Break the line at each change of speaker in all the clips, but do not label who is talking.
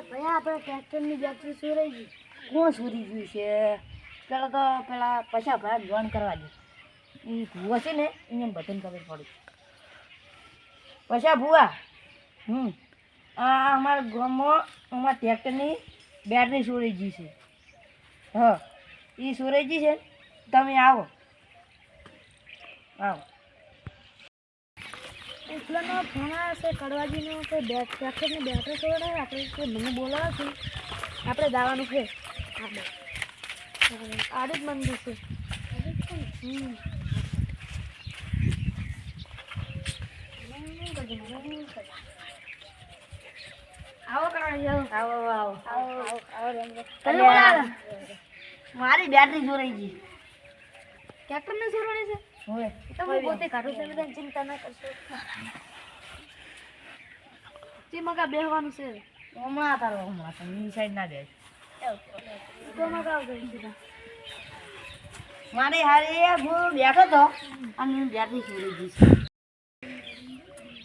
ભાઈ આપણે ટ્રેક્ટરની બેટરી ચોરાઈ
કોણ ગયું છે? પેલા તો પેલા પૈસા ભાઈ જોઈન કરવા દે. એ ભૂવા છે ને એને બધાને ખબર પડી. પૈસા ભૂવા? હમ. આ અમારા ગામમાં, અમારા ટ્રેક્ટરની બેટરી ચોરાઈ છે. હા. એ ચોરાઈ ગઈ છે તમે આવો. આવો.
એટલાનો ફોન આવ્યો છે કડવાજીનો કે બેટ ટ્રેક્ટરની બેટરી ચોરાય આપણે કે મને બોલાવે છે આપણે દાવાનું છે. આપણે આડું જ મંદિર છે. આવો આવો
આવો આવો. મારી બેટરી ચોરાઈ ગઈ.
ટ્રેક્ટરને ચોરાણી છે?
હવે
તો હું પોતે કાઢું છું બધાને ચિંતા ના કરશો. જે મગા બેહવાનું છે.
હમણાં તારો હમણાં તમે ઈ સાઈડ ના બેસ.
તો મગા આવજો
મારે હારે હું બેઠો તો અને બેટરી છોડી છે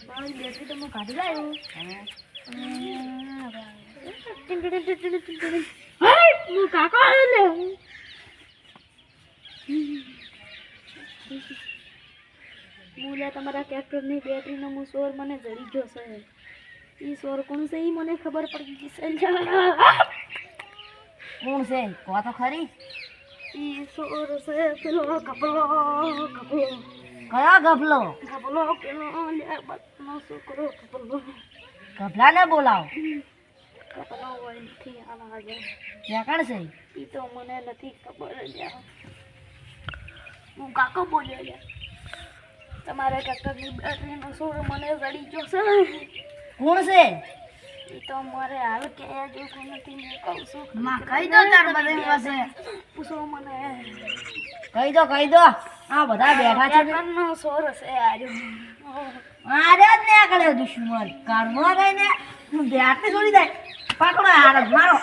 મારી બેટરી તો હું કાઢી લાવ્યું. હું? કાકા લે તમારા ટ્રેક્ટરની બેટરીનો હું સોર મને જડી ગયો છે. એ સોર કોણ છે? એ મને ખબર પડી ગઈ છે.
કોણ છે? કહો તો ખરી.
એ સોર છે પેલો ગભલો ગભલો.
કયો ગભલો?
ગભલો પેલો બતનો છોકરો ગભલો.
ગભલાને બોલાવો.
ગભલો હોય નથી આના આગળ.
ક્યાં છે?
એ તો મને નથી ખબર લ્યા. કાકો બોલ્યો છે તમારા ટ્રેક્ટરની બેટરીનો સોર મને રડી ગયો છે.
કોણ છે?
એ તો મારે હાલ કે જોતું નથી મેં કહું છું.
માં કહી દો તાર બધાની પાસે
પૂછો મને.
કહી દો કહી દો. આ બધા બેઠા છે
ટ્રેક્ટરનો સોર છે આજો.
આરે જ ને આગળ દુશ્મન. કારમાં રહીને બેટરી છોડી દે. પકડો હાર મારો.